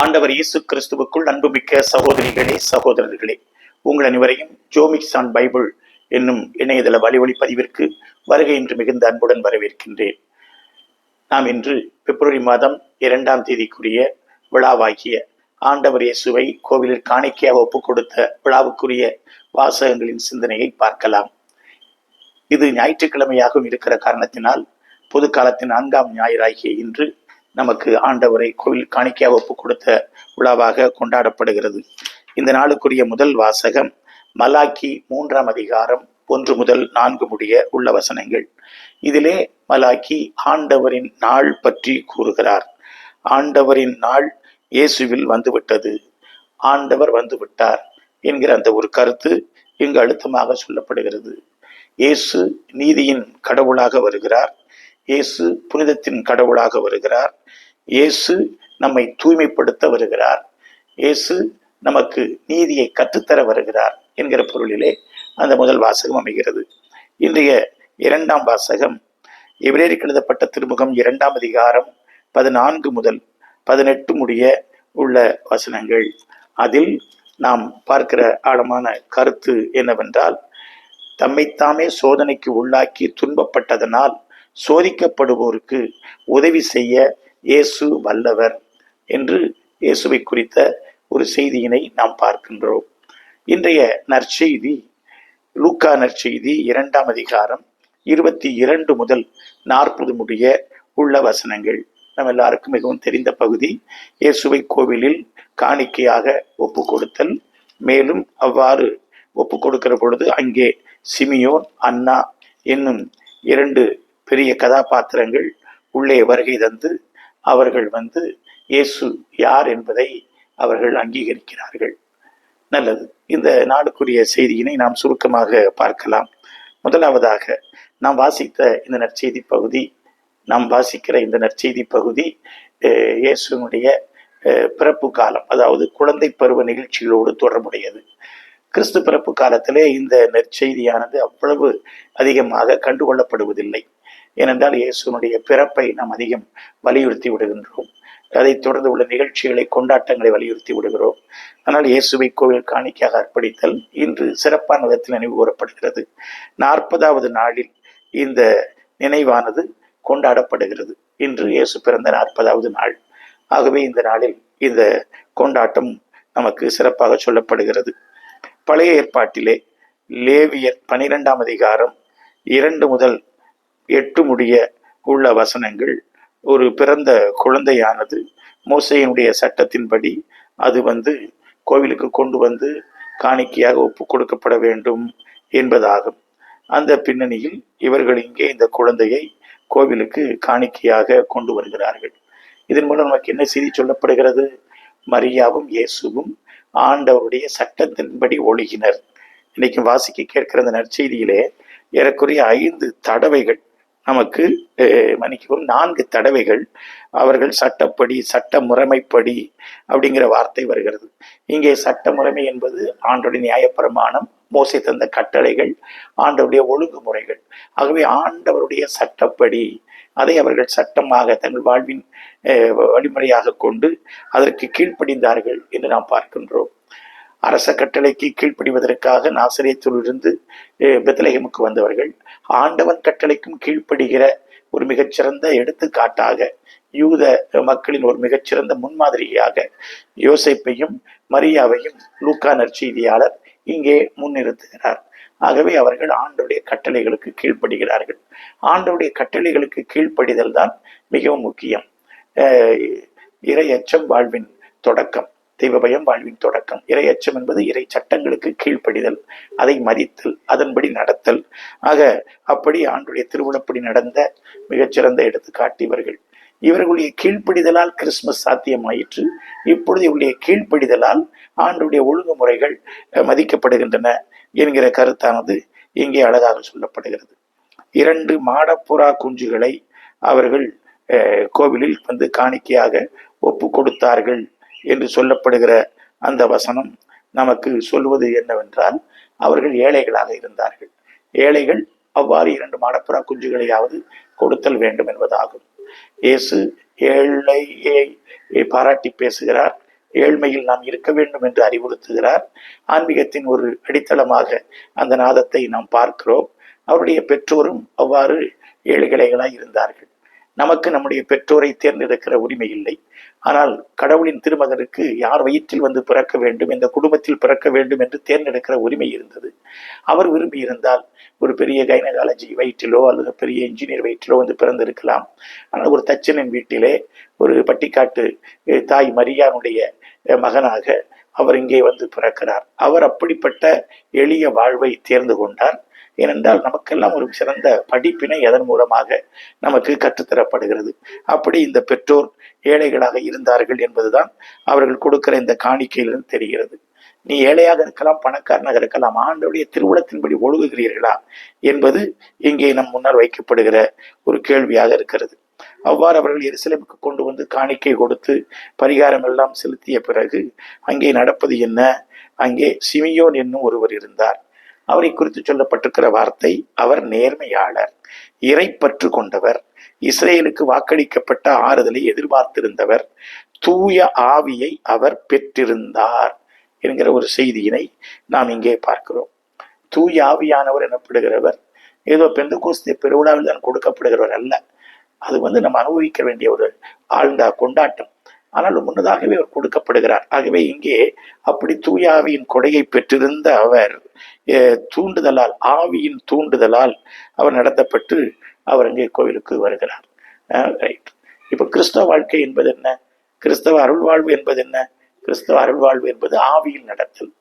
ஆண்டவர் இயேசு கிறிஸ்துவுக்குள் அன்புமிக்க சகோதரிகளே சகோதரர்களே உங்கள் அனைவரையும் ஜோமிக்ஸ் ஆன் பைபிள் என்னும் இணையதள வழிவழி பதிவிற்கு வருகை என்று மிகுந்த அன்புடன் வரவேற்கின்றேன். நாம் இன்று பிப்ரவரி மாதம் இரண்டாம் தேதிக்குரிய விழாவாகிய ஆண்டவர் இயேசுவை கோவிலில் காணிக்கையாக ஒப்புக் கொடுத்த விழாவுக்குரிய வாசகங்களின் சிந்தனையை பார்க்கலாம். இது ஞாயிற்றுக்கிழமையாகவும் இருக்கிற காரணத்தினால் பொது காலத்தின் நான்காம் ஞாயிறாகிய இன்று நமக்கு ஆண்டவரை கோவில் காணிக்கையாக ஒப்பு கொடுத்த விழாவாக கொண்டாடப்படுகிறது. இந்த நாளுக்குரிய முதல் வாசகம் மலாக்கி மூன்றாம் அதிகாரம் ஒன்று முதல் நான்கு முடிய உள்ள வசனங்கள். இதிலே மலாக்கி ஆண்டவரின் நாள் பற்றி கூறுகிறார். ஆண்டவரின் நாள் இயேசுவில் வந்துவிட்டது. ஆண்டவர் வந்துவிட்டார் என்கிற அந்த ஒரு கருத்து இங்கு அழுத்தமாக சொல்லப்படுகிறது. இயேசு நீதியின் கடவுளாக வருகிறார். இயேசு புனிதத்தின் கடவுளாக வருகிறார். இயேசு நம்மை தூய்மைப்படுத்த வருகிறார். இயேசு நமக்கு நீதியை கற்றுத்தர வருகிறார் என்கிற பொருளிலே அந்த முதல் வாசகம் அமைகிறது. இன்றைய இரண்டாம் வாசகம் எபிரேருக்கு எழுதப்பட்ட திருமுகம் இரண்டாம் அதிகாரம் பதினான்கு முதல் பதினெட்டு முடிய உள்ள வசனங்கள். அதில் நாம் பார்க்கிற ஆழமான கருத்து என்னவென்றால் தம்மைத்தாமே சோதனைக்கு உள்ளாக்கி துன்பப்பட்டதனால் சோதிக்கப்படுவோருக்கு உதவி செய்ய இயேசு வல்லவர் என்று இயேசுவை குறித்த ஒரு செய்தியினை நாம் பார்க்கின்றோம். இன்றைய நற்செய்தி லூக்கா நற்செய்தி இரண்டாம் அதிகாரம் இருபத்தி இரண்டு முதல் நாற்பது முடிய உள்ள வசனங்கள். நம்ம எல்லாருக்கும் மிகவும் தெரிந்த பகுதி இயேசுவை கோவிலில் காணிக்கையாக ஒப்பு கொடுத்தல் மேலும் அவ்வாறு ஒப்பு கொடுக்கிற பொழுது அங்கே சிமியோன் அண்ணா என்னும் இரண்டு பெரிய கதாபாத்திரங்கள் உள்ளே வருகை தந்து அவர்கள் வந்து இயேசு யார் என்பதை அவர்கள் அங்கீகரிக்கிறார்கள். நல்லது. இந்த நாளுக்குரிய செய்தியினை நாம் சுருக்கமாக பார்க்கலாம். முதலாவதாக நாம் வாசித்த இந்த நற்செய்தி பகுதி நாம் வாசிக்கிற இந்த நற்செய்தி பகுதி இயேசுனுடைய பிறப்பு காலம் அதாவது குழந்தை பருவ நிகழ்ச்சிகளோடு தொடர்புடையது. கிறிஸ்து பிறப்பு காலத்திலே இந்த நற்செய்தியானது அவ்வளவு அதிகமாக கண்டுகொள்ளப்படுவதில்லை. ஏனென்றால் இயேசுனுடைய பிறப்பை நாம் அதிகம் வலியுறுத்தி விடுகின்றோம். அதைத் தொடர்ந்து உள்ள நிகழ்ச்சிகளை கொண்டாட்டங்களை வலியுறுத்தி விடுகிறோம். ஆனால் இயேசுவை கோவில் காணிக்கையாக அர்ப்பணித்தல் இன்று சிறப்பான விதத்தில் நினைவு கூறப்படுகிறது. நாற்பதாவது நாளில் இந்த நினைவானது கொண்டாடப்படுகிறது. இன்று இயேசு பிறந்த நாற்பதாவது நாள். ஆகவே இந்த நாளில் இந்த கொண்டாட்டம் நமக்கு சிறப்பாக சொல்லப்படுகிறது. பழைய ஏற்பாட்டிலே லேவியர் பனிரெண்டாம் அதிகாரம் இரண்டு முதல் எட்டு முடிய உள்ள வசனங்கள். ஒரு பிறந்த குழந்தையானது மோசையினுடைய சட்டத்தின்படி அது வந்து கோவிலுக்கு கொண்டு வந்து காணிக்கையாக ஒப்பு கொடுக்கப்பட வேண்டும் என்பதாகும். அந்த பின்னணியில் இவர்கள் இங்கே இந்த குழந்தையை கோவிலுக்கு காணிக்கையாக கொண்டு வருகிறார்கள். இதன் மூலம் நமக்கு என்ன செய்தி சொல்லப்படுகிறது? மரியாவும் இயேசுவும் ஆண்டவருடைய சட்டத்தின்படி ஒழுகினர். இன்னைக்கு வாசிக்க கேட்கிற அந்த நற்செய்தியிலே ஏறக்குறைய ஐந்து தடவைகள் நமக்கு மன்னிக்கவும் நான்கு தடவைகள் அவர்கள் சட்டப்படி சட்ட முறைமைப்படி அப்படிங்கிற வார்த்தை வருகிறது. இங்கே சட்ட முறைமை என்பது ஆண்டோடைய நியாயப்பிரமாணம் மோசை தந்த கட்டளைகள் ஆண்டவருடைய ஒழுங்குமுறைகள். ஆகவே ஆண்டவருடைய சட்டப்படி அதை அவர்கள் சட்டமாக தங்கள் வாழ்வின் வழிமுறையாக கொண்டு அதற்கு கீழ்ப்படிந்தார்கள் என்று நாம் பார்க்கின்றோம். அரச கட்டளைக்கு கீழ்ப்படிவதற்காக நாசிரியத்திலிருந்து பெத்தலகமுக்கு வந்தவர்கள். ஆண்டவன் கட்டளைக்கும் கீழ்ப்படுகிற ஒரு மிகச்சிறந்த எடுத்துக்காட்டாக யூத மக்களின் ஒரு மிகச்சிறந்த முன்மாதிரியாக யோசைப்பையும் மரியாவையும் லூக்கா நற்செய்தியாளர் இங்கே முன்னிறுத்துகிறார். ஆகவே அவர்கள் ஆண்டவுடைய கட்டளைகளுக்கு கீழ்ப்படுகிறார்கள். ஆண்டவுடைய கட்டளைகளுக்கு கீழ்ப்படிதல் தான் மிகவும் முக்கியம். இறையச்சம் வாழ்வின் தொடக்கம். தெய்வ பயம் வாழ்வின் தொடக்கம். இறை அச்சம் என்பது இறை சட்டங்களுக்கு கீழ்ப்படிதல் அதை மதித்தல் அதன்படி நடத்தல். ஆக அப்படி ஆண்டுடைய திருவிழப்படி நடந்த மிகச்சிறந்த எடுத்துக்காட்டு இவர்கள். இவர்களுடைய கீழ்ப்படிதலால் கிறிஸ்துமஸ் சாத்தியமாயிற்று. இப்பொழுது இவருடைய கீழ்ப்படிதலால் ஆண்டுடைய ஒழுங்குமுறைகள் மதிக்கப்படுகின்றன என்கிற கருத்தானது இங்கே அழகாக சொல்லப்படுகிறது. இரண்டு மாடப்புறா குஞ்சுகளை அவர்கள் கோவிலில் வந்து காணிக்கையாக ஒப்பு கொடுத்தார்கள். என்று சொல்லப்படுகிற அந்த வசனம் நமக்கு சொல்வது என்னவென்றால் அவர்கள் ஏழைகளாக இருந்தார்கள். ஏழைகள் அவ்வாறு இரண்டு மாடப்புறா குஞ்சுகளையாவது கொடுத்தல் வேண்டும் என்பதாகும். இயேசு ஏழையை பாராட்டி பேசுகிறார். ஏழ்மையில் நாம் இருக்க வேண்டும் என்று அறிவுறுத்துகிறார். ஆன்மீகத்தின் ஒரு அடித்தளமாக அந்த நாதத்தை நாம் பார்க்கிறோம். அவருடைய பெற்றோரும் அவ்வாறு ஏழைகளைகளாய் இருந்தார்கள். நமக்கு நம்முடைய பெற்றோரை தேர்ந்தெடுக்கிற உரிமை இல்லை. ஆனால் கடவுளின் திருமகனுக்கு யார் வயிற்றில் வந்து பிறக்க வேண்டும் இந்த குடும்பத்தில் பிறக்க வேண்டும் என்று தேர்ந்தெடுக்கிற உரிமை இருந்தது. அவர் விரும்பி இருந்தால் ஒரு பெரிய கைனகாலஜி வயிற்றிலோ அல்லது பெரிய இன்ஜினியர் வயிற்றிலோ வந்து பிறந்திருக்கலாம். ஆனால் ஒரு தச்சனின் வீட்டிலே ஒரு பட்டிக்காட்டு தாய் மரியானுடைய மகனாக அவர் இங்கே வந்து பிறக்கிறார். அவர் அப்படிப்பட்ட எளிய வாழ்வை தேர்ந்து கொண்டார். ஏனென்றால் நமக்கெல்லாம் ஒரு சிறந்த படிப்பினை அதன் மூலமாக நமக்கு கற்றுத்தரப்படுகிறது. அப்படி இந்த பெற்றோர் ஏழைகளாக இருந்தார்கள் என்பதுதான் அவர்கள் கொடுக்கிற இந்த காணிக்கையிலிருந்து தெரிகிறது. நீ ஏழையாக இருக்கலாம் பணக்காரனாக இருக்கலாம் ஆண்டவுடைய திருவுளத்தின்படி ஒழுகுகிறீர்களா என்பது இங்கே நம் முன்னால் வைக்கப்படுகிற ஒரு கேள்வியாக இருக்கிறது. அவ்வாறு அவர்கள் எருசலேமுக்கு கொண்டு வந்து காணிக்கை கொடுத்து பரிகாரம் எல்லாம் செலுத்திய பிறகு அங்கே நடப்பது என்ன? அங்கே சிமியோன் என்னும் ஒருவர் இருந்தார். அவரை குறித்து சொல்லப்பட்டிருக்கிற வார்த்தை அவர் நேர்மையாளர் இறைப்பற்று கொண்டவர் இஸ்ரேலுக்கு வாக்களிக்கப்பட்ட ஆறுதலை எதிர்பார்த்திருந்தவர் தூய ஆவியை அவர் பெற்றிருந்தார் என்கிற ஒரு செய்தியினை நாம் இங்கே பார்க்கிறோம். தூய ஆவியானவர் எனப்படுகிறவர் ஏதோ பெந்தகோஸ்தே பெருவிழாவில் தான் கொடுக்கப்படுகிறவர் அல்ல. அது வந்து நம்ம அனுபவிக்க வேண்டிய ஒரு ஆழ்ந்த கொண்டாட்டம். ஆனால் முன்னதாகவே அவர் கொடுக்கப்படுகிறார். ஆகவே இங்கே அப்படி தூயாவியின் கொடையை பெற்றிருந்த அவர் தூண்டுதலால் ஆவியின் தூண்டுதலால் அவர் நடத்தப்பட்டு அவர் அங்கே கோவிலுக்கு வருகிறார். ரைட் இப்போ கிறிஸ்தவ வாழ்க்கை என்பது என்ன? கிறிஸ்தவ அருள்வாழ்வு என்பது என்ன? கிறிஸ்தவ அருள்வாழ்வு என்பது ஆவியில் நடத்தல்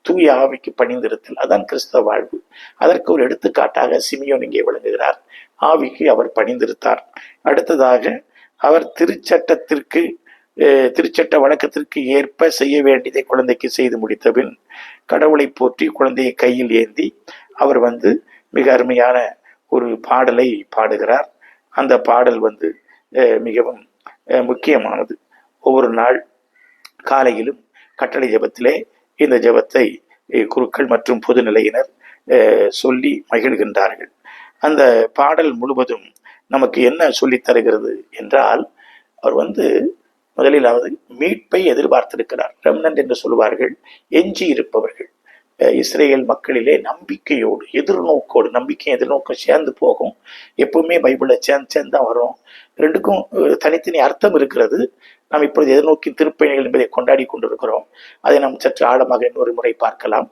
தூய ஆவிக்கு பணிந்திருத்தல். அதான் கிறிஸ்தவ வாழ்வு. அதற்கு ஒரு எடுத்துக்காட்டாக சிமியோன் இங்கே விளங்குகிறார். ஆவிக்கு அவர் பணிந்திருத்தார். அடுத்ததாக அவர் திருச்சட்டத்திற்கு திருச்சட்ட வழக்கத்திற்கு ஏற்ப செய்ய வேண்டியதை குழந்தைக்கு செய்து முடித்த பின் கடவுளை போற்றி குழந்தையை கையில் ஏந்தி அவர் வந்து மிக அருமையான ஒரு பாடலை பாடுகிறார். அந்த பாடல் வந்து மிகவும் முக்கியமானது. ஒவ்வொரு நாள் காலையிலும் கட்டளை ஜெபத்திலே இந்த ஜெபத்தை குருக்கள் மற்றும் பொதுநிலையினர் சொல்லி மகிழ்கின்றார்கள். அந்த பாடல் முழுவதும் நமக்கு என்ன சொல்லித் தருகிறது என்றால் அவர் வந்து முதலிலாவது மீட்பை எதிர்பார்த்திருக்கிறார். ரெம்னன் என்று சொல்வார்கள் எஞ்சி இருப்பவர்கள் இஸ்ரேல் மக்களிலே நம்பிக்கையோடு எதிர்நோக்கோடு நம்பிக்கை எதிர்நோக்கம் சேர்ந்து போகும். எப்பவுமே பைபிளை சேர்ந்து சேர்ந்து தான் வரும். ரெண்டுக்கும் தனித்தனி அர்த்தம் இருக்கிறது. நாம் இப்பொழுது எதிர்நோக்கி திருப்பயணிகள் என்பதை கொண்டாடி கொண்டிருக்கிறோம். அதை நாம் சற்று ஆழமாக இன்னொரு முறை பார்க்கலாம்.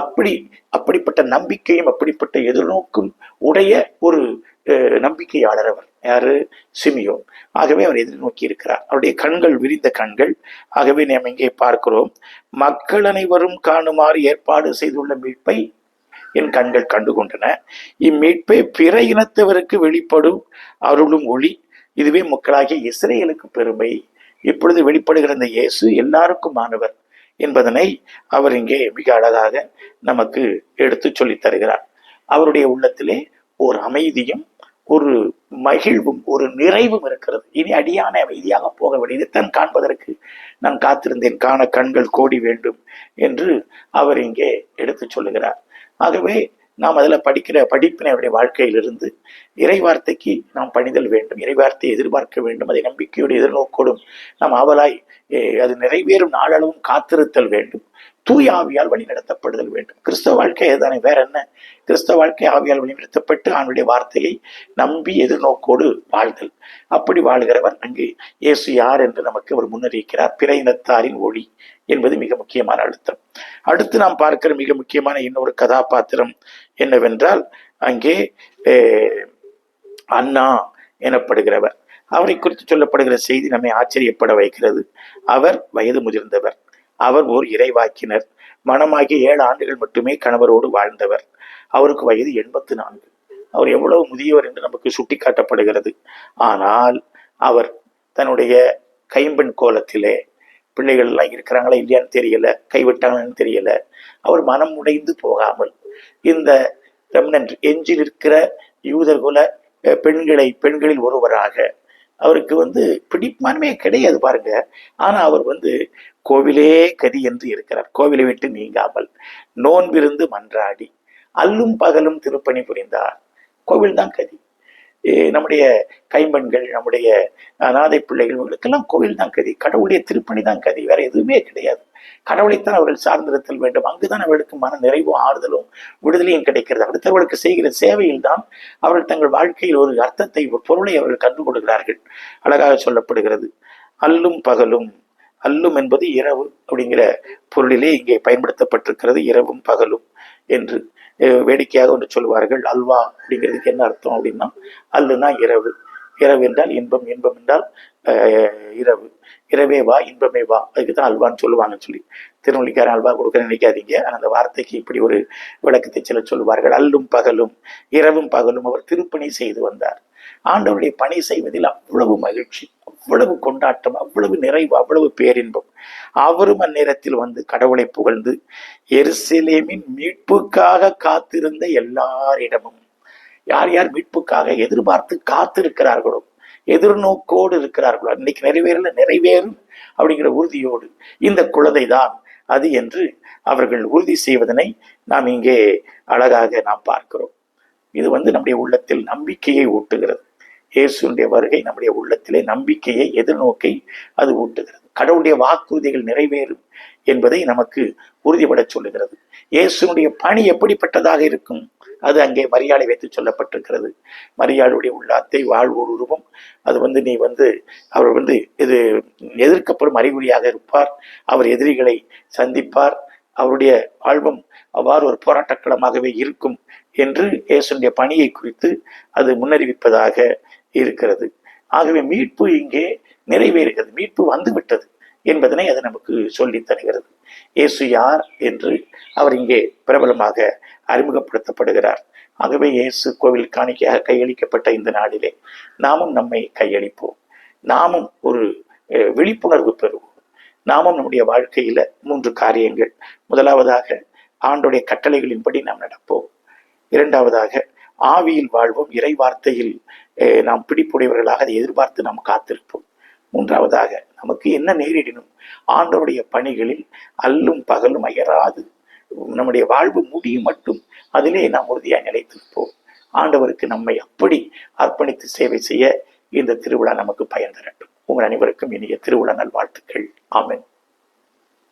அப்படி அப்படிப்பட்ட நம்பிக்கையும் அப்படிப்பட்ட எதிர்நோக்கும் உடைய ஒரு நம்பிக்கையாளர் அவர் யாரு? சிமியோன். ஆகவே அவர் எதிர்நோக்கி இருக்கிறார். அவருடைய கண்கள் விரிந்த கண்கள். ஆகவே நாம் இங்கே பார்க்கிறோம் மக்கள் அனைவரும் காணுமாறு ஏற்பாடு செய்துள்ள மீட்பை என் கண்கள் கண்டுகொண்டன. இம்மீட்பை பிற இனத்தவருக்கு வெளிப்படும் அருளும் ஒளி. இதுவே மக்களாகிய இஸ்ரேலுக்கு பெருமை. இப்பொழுது வெளிப்படுகிற இந்த இயேசு எல்லாருக்கும் மாணவர் என்பதனை அவர் இங்கே மிக அழகாக நமக்கு எடுத்து சொல்லித் தருகிறார். அவருடைய உள்ளத்திலே ஒரு அமைதியும் ஒரு மகிழ்வும் ஒரு நிறைவும் இருக்கிறது. இனி அடியான அமைதியாக போக வேண்டியது தன் காண்பதற்கு நான் காத்திருந்தேன். காண கண்கள் கோடி வேண்டும் என்று அவர் இங்கே எடுத்துச் சொல்லுகிறார். ஆகவே நாம் அதில் படிக்கிற படிப்பினை அவருடைய வாழ்க்கையிலிருந்து இறைவார்த்தைக்கு நாம் பணிதல் வேண்டும் இறைவார்த்தையை எதிர்பார்க்க வேண்டும் அதை நம்பிக்கையோடு எதிர்நோக்கோடும் நாம் ஆவலாய் அது நிறைவேறும் நாளளவும் காத்திருத்தல் வேண்டும். தூய் ஆவியால் வழிநடத்தப்படுதல் வேண்டும். கிறிஸ்தவ வாழ்க்கை அதுதானே வேற என்ன? கிறிஸ்தவ வாழ்க்கை ஆவியால் வழிநடத்தப்பட்டு அவனுடைய வார்த்தையை நம்பி எதிர்நோக்கோடு வாழ்தல். அப்படி வாழ்கிறவர் அங்கு இயேசு யார் என்று நமக்கு அவர் முன்னறிவிக்கிறார். பிற இனத்தாரின் ஒளி என்பது மிக முக்கியமான அழுத்தம். அடுத்து நாம் பார்க்கிற மிக முக்கியமான இன்னொரு கதாபாத்திரம் என்னவென்றால் அங்கே அண்ணா எனப்படுகிறவர். அவரை குறித்து சொல்லப்படுகிற செய்தி நம்மை ஆச்சரியப்பட வைக்கிறது. அவர் வயது முதிர்ந்தவர். அவர் ஓர் இறைவாக்கினர். மனமாகி ஏழு ஆண்டுகள் மட்டுமே கணவரோடு வாழ்ந்தவர். அவருக்கு வயது எண்பத்து நான்கு. அவர் எவ்வளவு முதியவர் என்று நமக்கு சுட்டிக்காட்டப்படுகிறது. ஆனால் அவர் தன்னுடைய கைம்பெண் கோலத்திலே பிள்ளைகள் எல்லாம் இருக்கிறாங்களா இல்லையான்னு தெரியல கைவிட்டாங்கன்னு தெரியல. அவர் மனம் உடைந்து போகாமல் இந்த ரெம்னன்ட் எஞ்சி இருக்கிற யூதர்குல பெண்களை பெண்களில் ஒருவராக அவருக்கு வந்து பிடிப்பான்மையே கிடையாது பாருங்க. ஆனா அவர் வந்து கோவிலே கதி என்று இருக்கிறார். கோவிலை விட்டு நீங்காமல் நோன்பிருந்து மன்றாடி அல்லும் பகலும் திருப்பணி புரிந்தார். கோவில் தான் கதி. நம்முடைய கைம்பெண்கள் நம்முடைய அநாதை பிள்ளைகள் இவங்களுக்கெல்லாம் கோவில் தான் கதி. கடவுளுடைய திருப்பணி தான் கதி. வேற எதுவுமே கிடையாது. கடவுளைத்தான் அவர்கள் சார்ந்திருத்தல் வேண்டும். அங்குதான் அவர்களுக்கு மன நிறைவும் ஆறுதலும் விடுதலையும் கிடைக்கிறது. அடுத்தவர்களுக்கு செய்கிற சேவையில் தான் அவர்கள் தங்கள் வாழ்க்கையில் ஒரு அர்த்தத்தை ஒரு பொருளை அவர்கள் கண்டு கொடுக்கிறார்கள். அழகாக சொல்லப்படுகிறது. அல்லும் பகலும் அல்லும் என்பது இரவு அப்படிங்கிற பொருளிலே இங்கே பயன்படுத்தப்பட்டிருக்கிறது. இரவும் பகலும் என்று அஹ், வேடிக்கையாக ஒன்று சொல்வார்கள் அல்வா அப்படிங்கிறதுக்கு என்ன அர்த்தம் அப்படின்னா அல்லுனா இரவு இரவு என்றால் இன்பம் இன்பம் என்றால் இரவு. இரவே வா இன்பமே வா. அதுக்கு தான் அல்வான்னு சொல்லுவாங்கன்னு சொல்லி திருநெல்லிக்காரன் அல்வா கொடுக்க நினைக்காதீங்க. ஆனால் அந்த வார்த்தைக்கு இப்படி ஒரு விளக்கத்தை சில சொல்வார்கள் அல்லும் பகலும் இரவும் பகலும் அவர் திருப்பணி செய்து வந்தார். ஆண்டவருடைய பணி செய்வதில் அவ்வளவு மகிழ்ச்சி அவ்வளவு கொண்டாட்டம் அவ்வளவு நிறைவு அவ்வளவு பேரின்பம். அவரும் அந்நேரத்தில் வந்து கடவுளை புகழ்ந்து எருசலேமின் மீட்புக்காக காத்திருந்த எல்லாரிடமும் யார் யார் மீட்புக்காக எதிர்பார்த்து காத்திருக்கிறார்களோ எதிர்நோக்கோடு இருக்கிறார்களோ இன்னைக்கு நிறைவேறல நிறைவேறும் அப்படிங்கிற உறுதியோடு இந்த குழந்தை தான் அது என்று அவர்கள் உறுதி செய்வதனை நாம் இங்கே அழகாக நாம் பார்க்கிறோம். இது வந்து நம்முடைய உள்ளத்தில் நம்பிக்கையை ஊட்டுகிறது. இயேசுடைய வருகை நம்முடைய உள்ளத்திலே நம்பிக்கையை எதிர்நோக்கை அது ஊட்டுகிறது. கடவுளுடைய வாக்குறுதிகள் நிறைவேறும் என்பதை நமக்கு உறுதிபட சொல்லுகிறது. இயேசுனுடைய பணி எப்படிப்பட்டதாக இருக்கும்? அது அங்கே மரியாதை வைத்து சொல்லப்பட்டிருக்கிறது. மரியாளுடைய உள்ளாத்தை வாழ்வோர் உருவம். அது வந்து நீ வந்து அவர் வந்து இது எதிர்க்கப்படும் அறிகுறியாக இருப்பார். அவர் எதிரிகளை சந்திப்பார். அவருடைய வாழ்வம் அவ்வாறு ஒரு போராட்டக்களமாகவே இருக்கும் என்று இயேசுடைய பணியை குறித்து அது முன்னறிவிப்பதாக இருக்கிறது. ஆகவே மீட்பு இங்கே நிறைவேறுகிறது. மீட்பு வந்துவிட்டது என்பதனை அது நமக்கு சொல்லித் தருகிறது. இயேசு யார் என்று அவர் இங்கே பிரபலமாக அறிமுகப்படுத்தப்படுகிறார். ஆகவே இயேசு கோவில் காணிக்கையாக கையளிக்கப்பட்ட இந்த நாளிலே நாமும் நம்மை கையளிப்போம். நாமும் ஒரு விழிப்புணர்வு பெறுவோம். நாமும் நம்முடைய வாழ்க்கையில மூன்று காரியங்கள். முதலாவதாக ஆண்டுடைய கட்டளைகளின்படி நாம் நடப்போம். இரண்டாவதாக ஆவியில் வாழ்வோம். இறை வார்த்தையில் நாம் பிடிப்புடையவர்களாக அதை எதிர்பார்த்து நாம் காத்திருப்போம். மூன்றாவதாக நமக்கு என்ன நேரிடினும் ஆண்டவருடைய பணிகளில் அல்லும் பகலும் அயராது. நம்முடைய வாழ்வு முடியும் மட்டும் அதிலே நாம் உறுதியாக நிலைத்திருப்போம். ஆண்டவருக்கு நம்மை அப்படி அர்ப்பணித்து சேவை செய்ய இந்த திருவிழா நமக்கு பயன் தரட்டும். உங்கள் அனைவருக்கும் இனிய திருவிழா நல்வாழ்த்துக்கள். ஆமன்.